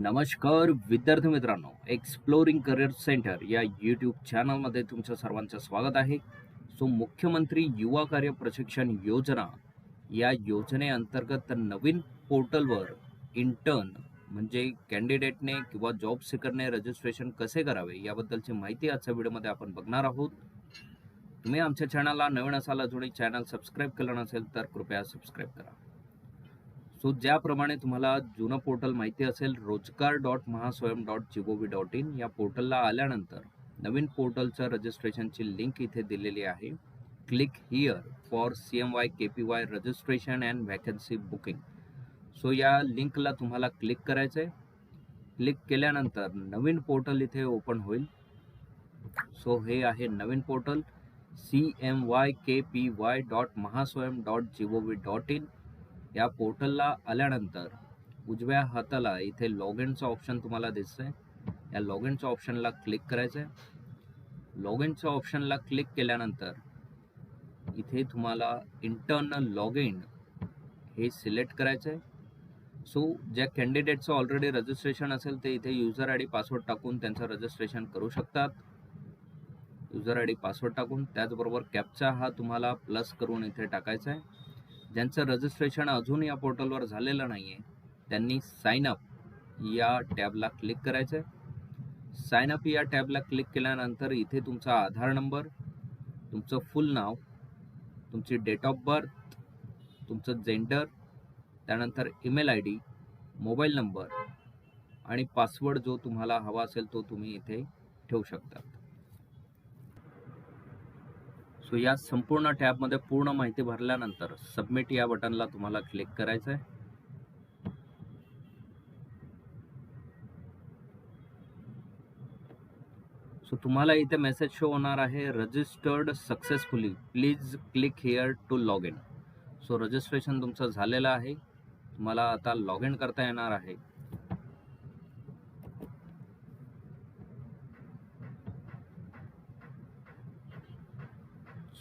नमस्कार विद्यार्थी मित्रांनो एक्सप्लोरिंग करिअर सेंटर या यूट्यूब चॅनलमध्ये तुमचं सर्वांचं स्वागत आहे. सो मुख्यमंत्री युवा कार्य प्रशिक्षण योजना या योजनेअंतर्गत नवीन पोर्टलवर इंटर्न म्हणजे कॅन्डिडेटने किंवा जॉब सिकरने रजिस्ट्रेशन कसे करावे याबद्दलची माहिती आजच्या व्हिडिओमध्ये आपण बघणार आहोत. तुम्ही आमच्या चॅनलला नवीन असाल अजूनही चॅनल सबस्क्राईब केलं नसेल तर कृपया सबस्क्राईब करा. सो ज्याप्रमाणे तुम्हाला जुनं पोर्टल माहिती असेल रोजगार dot Mahaswayam dot GOV dot in या पोर्टलला आल्यानंतर नवीन पोर्टलचं रजिस्ट्रेशनची लिंक इथे दिलेली आहे. Click here for C M Y K P Y registration and vacancy booking. So या लिंकला तुम्हाला क्लिक करायचं आहे क्लिक केल्यानंतर नवीन पोर्टल इथे ओपन होईल. सो हे आहे नवीन portal C M Y K P Y dot Mahaswayam dot GOV dot in. या पोर्टलला आल्यानंतर उजव्या हाताला इथे लॉग इनचं ऑप्शन तुम्हाला दिसतंय. या लॉग इनच्या ऑप्शनला क्लिक करायचं आहे लॉग इनच्या ऑप्शनला क्लिक केल्यानंतर इथे तुम्हाला इंटरनल लॉग इन हे सिलेक्ट करायचं आहे सो ज्या कॅन्डिडेटचं ऑलरेडी रजिस्ट्रेशन असेल ते इथे युजर आय डी पासवर्ड टाकून त्यांचं रजिस्ट्रेशन करू शकतात. युजर आय डी पासवर्ड टाकून त्याचबरोबर कॅपचा हा तुम्हाला प्लस करून इथे टाकायचा आहे ज्यांचं रजिस्ट्रेशन अजून या पोर्टलवर झालेलं नाही आहे त्यांनी साइन अप या टॅबला क्लिक करायचं आहे साइन अप या टॅबला क्लिक केल्यानंतर इथे तुमचा आधार नंबर तुमचं फुल नाव तुमची डेट ऑफ बर्थ तुमचं जेंडर त्यानंतर email I D mobile number आणि पासवर्ड जो तुम्हाला हवा असेल तो तुम्ही इथे ठेवू शकता. सो या संपूर्ण टॅबमध्ये पूर्ण माहिती भरल्यानंतर सबमिट या बटनला तुम्हाला क्लिक करायचं आहे सो तुम्हाला इथे मेसेज शो होणार आहे registered successfully please click here to log in so registration तुमचं झालेलं आहे. तुम्हाला आता लॉग इन करता येणार आहे.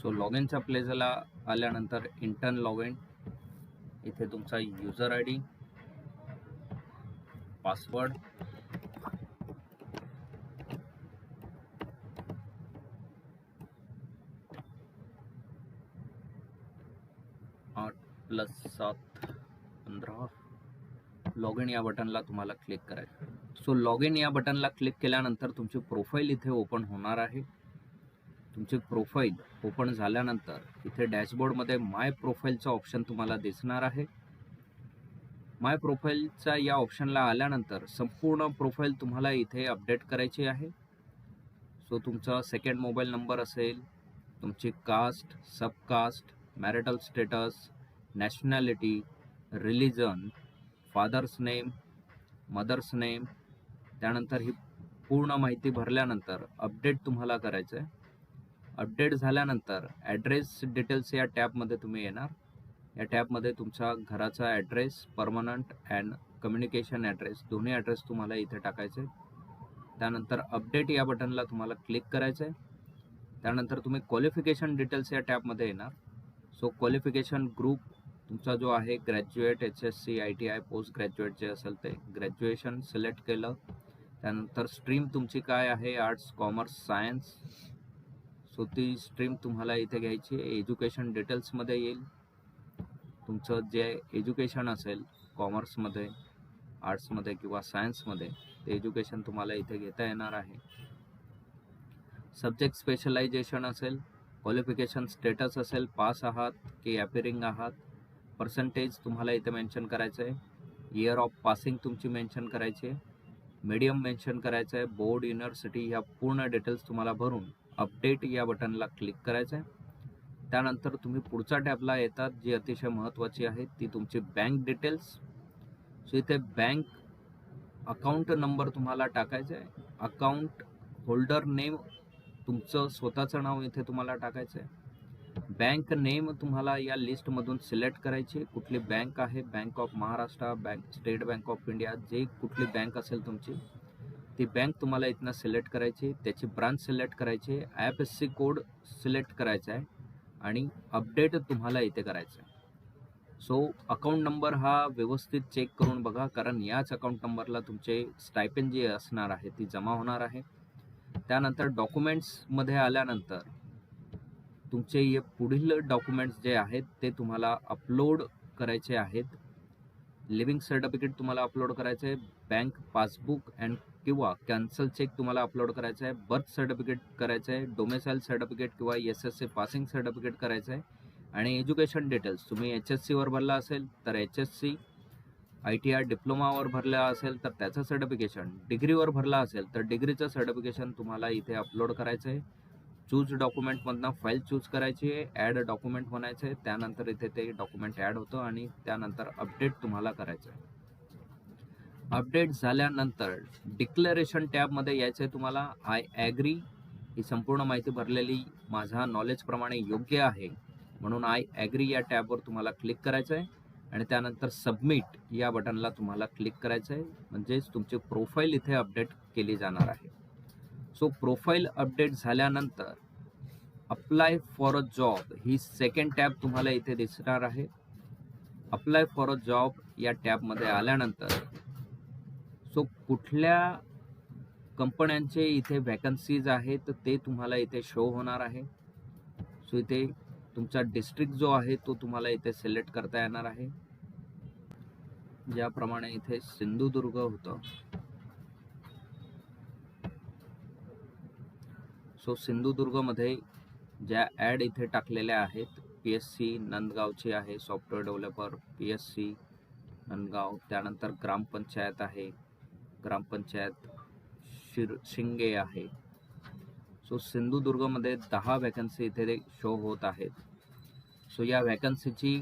सो लॉग इनच्या प्लेजला आल्यानंतर इंटर्न लॉग इन इथे तुमचा युजर आय डी पासवर्ड आठ प्लस सात पंधरा. लॉग इन या बटनला तुम्हाला क्लिक करायचं. सो लॉग इन या बटनला क्लिक केल्यानंतर तुमची प्रोफाईल इथे ओपन होणार आहे. तुमची प्रोफाईल ओपन झाल्यानंतर इथे डॅशबोर्डमध्ये माय प्रोफाईलचा ऑप्शन तुम्हाला दिसणार आहे. माय प्रोफाईलचा या ऑप्शनला आल्यानंतर संपूर्ण प्रोफाईल तुम्हाला इथे अपडेट करायची आहे. सो तुमचा सेकंड मोबाईल नंबर असेल तुमची caste subcaste marital status nationality religion father's name mother's name त्यानंतर ही पूर्ण माहिती भरल्यानंतर अपडेट तुम्हाला करायचं आहे अपडेट झाल्यानंतर ॲड्रेस डिटेल्स या टॅबमध्ये तुम्ही येणार. या टॅबमध्ये तुमचा घराचा address permanent and communication address दोन्ही ॲड्रेस तुम्हाला इथे टाकायचे त्यानंतर अपडेट या बटनला तुम्हाला क्लिक करायचं आहे. त्यानंतर तुम्ही क्वालिफिकेशन डिटेल्स या टॅबमध्ये येणार. सो क्वालिफिकेशन ग्रुप तुमचा जो आहे graduate H S C I T I post graduate जे असेल ते ग्रॅज्युएशन सिलेक्ट केलं. त्यानंतर स्ट्रीम तुमची काय आहे? आर्ट्स कॉमर्स सायन्स सो ती स्ट्रीम तुम्हाला इथे घ्यायची एज्युकेशन डिटेल्समध्ये येईल. तुमचं जे एज्युकेशन असेल कॉमर्समध्ये आर्ट्समध्ये किंवा सायन्समध्ये ते एज्युकेशन तुम्हाला इथे घेता येणार आहे. सब्जेक्ट स्पेशलायझेशन असेल क्वालिफिकेशन स्टेटस असेल पास आहात की ॲपिरिंग आहात पर्सेंटेज तुम्हाला इथे मेन्शन करायचं आहे. इयर ऑफ पासिंग तुमची मेन्शन करायची आहे. मीडियम मेन्शन करायचं आहे. बोर्ड युनिव्हर्सिटी ह्या पूर्ण डिटेल्स तुम्हाला भरून अपडेट या बटनला क्लिक करायचं आहे. त्यानंतर तुम्ही पुढच्या टॅबला येतात जी अतिशय महत्त्वाची आहे ती तुमची बँक डिटेल्स सो इथे बँक अकाउंट नंबर तुम्हाला टाकायचा आहे. अकाउंट होल्डर नेम तुमचं स्वतःचं नाव इथे तुम्हाला टाकायचं आहे. बँक नेम तुम्हाला या लिस्टमधून सिलेक्ट करायची कुठली बँक आहे? Bank of Maharashtra bank State Bank of India जे कुठली बँक असेल तुमची. ती बँक तुम्हाला इथनं सिलेक्ट करायची त्याची ब्रांच सिलेक्ट करायची IF S C code select करायचा आहे आणि अपडेट तुम्हाला इथे करायचं आहे. सो अकाउंट नंबर हा व्यवस्थित चेक करून बघा कारण याच अकाउंट नंबरला तुमचे स्टायपेन जी असणार आहे ती जमा होणार आहे. त्यानंतर डॉक्युमेंट्समध्ये आल्यानंतर तुमचे हे पुढील डॉक्युमेंट्स जे आहेत ते तुम्हाला अपलोड करायचे आहेत. लिव्हिंग सर्टिफिकेट तुम्हाला अपलोड करायचे आहे बँक पासबुक अँड किंवा कॅन्सल चेक तुम्हाला अपलोड करायचं आहे बर्थ सर्टिफिकेट करायचं आहे डोमेसाईल सर्टिफिकेट किंवा S S C passing certificate करायचं आहे आणि एज्युकेशन डिटेल्स तुम्ही एच एस सीवर भरला असेल तर H S C I T R डिप्लोमावर भरला असेल तर त्याचं सर्टिफिकेशन डिग्रीवर भरला असेल तर डिग्रीचं सर्टिफिकेशन तुम्हाला इथे अपलोड करायचं आहे. चूज डॉक्युमेंटमधनं फाईल चूज करायची आहे ॲड डॉक्युमेंट म्हणायचं आहे त्यानंतर इथे ते डॉक्युमेंट ॲड होतं आणि त्यानंतर अपडेट तुम्हाला करायचं आहे. अपडेट झाल्यानंतर डिक्लरेशन टॅबमध्ये यायचं आहे तुम्हाला. आय ॲग्री ही संपूर्ण माहिती भरलेली माझ्या नॉलेजप्रमाणे योग्य आहे. म्हणून आय ॲग्री या टॅबवर तुम्हाला क्लिक करायचं आहे. आणि त्यानंतर सबमिट या बटनला तुम्हाला क्लिक करायचं आहे. म्हणजेच तुमची प्रोफाईल इथे अपडेट केली जाणार आहे. सो प्रोफाईल अपडेट झाल्यानंतर अप्लाय फॉर अ जॉब ही सेकंड टॅब तुम्हाला इथे दिसणार आहे. अप्लाय फॉर अ जॉब या टॅबमध्ये आल्यानंतर सो कुठल्या कंपन्यांचे इथे वॅकन्सीज आहेत ते तुम्हाला इथे शो होणार आहे. सो इथे तुमचा डिस्ट्रिक्ट जो आहे तो तुम्हाला इथे सिलेक्ट करता येणार आहे. ज्याप्रमाणे इथे सिंधुदुर्ग होतं. सो सिंधुदुर्गमध्ये ज्या ॲड इथे टाकलेल्या आहेत पी एस सी नंदगावची आहे software developer P S C Nandgaon त्यानंतर ग्रामपंचायत आहे. ग्रामपंचायत शिर शिंगे आहे. सो सिंधुदुर्गमध्ये दहा वॅकन्सी इथे शो होत आहेत. सो या वॅकन्सीची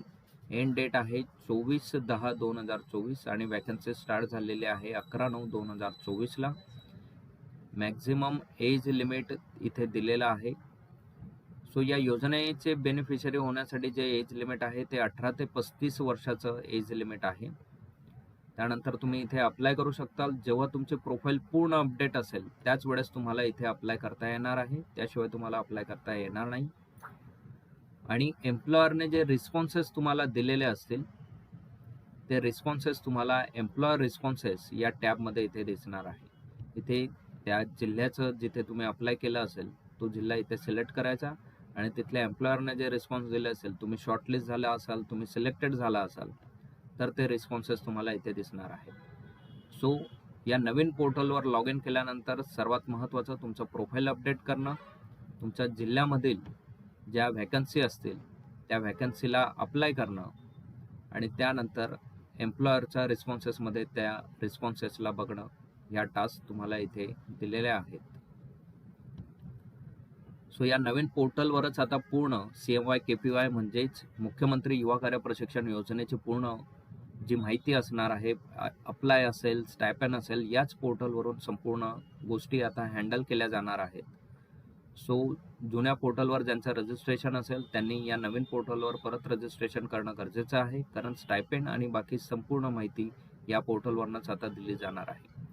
एंड डेट आहे चोवीस दहा दोन हजार चोवीस आणि वॅकन्सी स्टार्ट झालेली आहे अकरा नऊ दोन हजार चोवीसला मॅक्झिमम एज लिमिट इथे दिलेलं आहे. सो या योजनेचे बेनिफिशरी होण्यासाठी जे एज लिमिट आहे ते अठरा ते पस्तीस वर्षाचं एज लिमिट आहे. त्यानंतर तुम्ही इथे अप्लाय करू शकता जेव्हा तुमचे प्रोफाईल पूर्ण अपडेट असेल त्याच वेळेस तुम्हाला इथे अप्लाय करता येणार आहे. त्याशिवाय तुम्हाला अप्लाय करता येणार नाही. आणि एम्प्लॉयरने जे रिस्पॉन्सेस तुम्हाला दिलेले असतील ते रिस्पॉन्सेस तुम्हाला एम्प्लॉयर रिस्पॉन्सेस या टॅबमध्ये इथे दिसणार आहे. इथे त्या जिल्ह्याचं जिथे तुम्ही अप्लाय केलं असेल तो जिल्हा इथे सिलेक्ट करायचा. आणि तिथल्या एम्प्लॉयरने जे रिस्पॉन्स दिले असेल तुम्ही शॉर्टलिस्ट झाला असाल तुम्ही सिलेक्टेड झाला असाल तर ते रिस्पॉन्सेस तुम्हाला इथे दिसणार आहेत. सो या नवीन पोर्टलवर लॉग इन केल्यानंतर सर्वात महत्त्वाचं तुमचं प्रोफाईल अपडेट करणं तुमच्या जिल्ह्यामधील ज्या व्हॅकन्सी असतील त्या व्हॅकन्सीला अप्लाय करणं आणि त्यानंतर एम्प्लॉयरच्या रिस्पॉन्सेसमध्ये त्या रिस्पॉन्सेसला बघणं ह्या टास्क तुम्हाला इथे दिलेल्या आहेत. सो या नवीन पोर्टलवरच आता पूर्ण C M Y K P Y म्हणजेच मुख्यमंत्री युवा कार्य प्रशिक्षण योजनेची पूर्ण जी माहिती असणार आहे अप्लाय असेल स्टायपॅन असेल याच पोर्टलवरून संपूर्ण गोष्टी आता हँडल केल्या जाणार आहेत. सो जुन्या पोर्टलवर ज्यांचं रजिस्ट्रेशन असेल त्यांनी या नवीन पोर्टलवर परत रजिस्ट्रेशन करणं गरजेचं आहे कारण स्टायपेंड आणि बाकी संपूर्ण माहिती या पोर्टलवरनंच आता दिली जाणार आहे.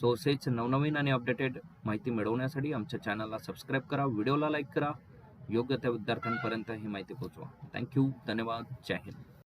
सो असेच नवनवीन आणि अपडेटेड माहिती मिळवण्यासाठी आमच्या चॅनलला सबस्क्राईब करा व्हिडिओला लाईक करा. योग्य त्या विद्यार्थ्यांपर्यंत ही माहिती पोहोचवा. थँक्यू धन्यवाद. जय हिंद.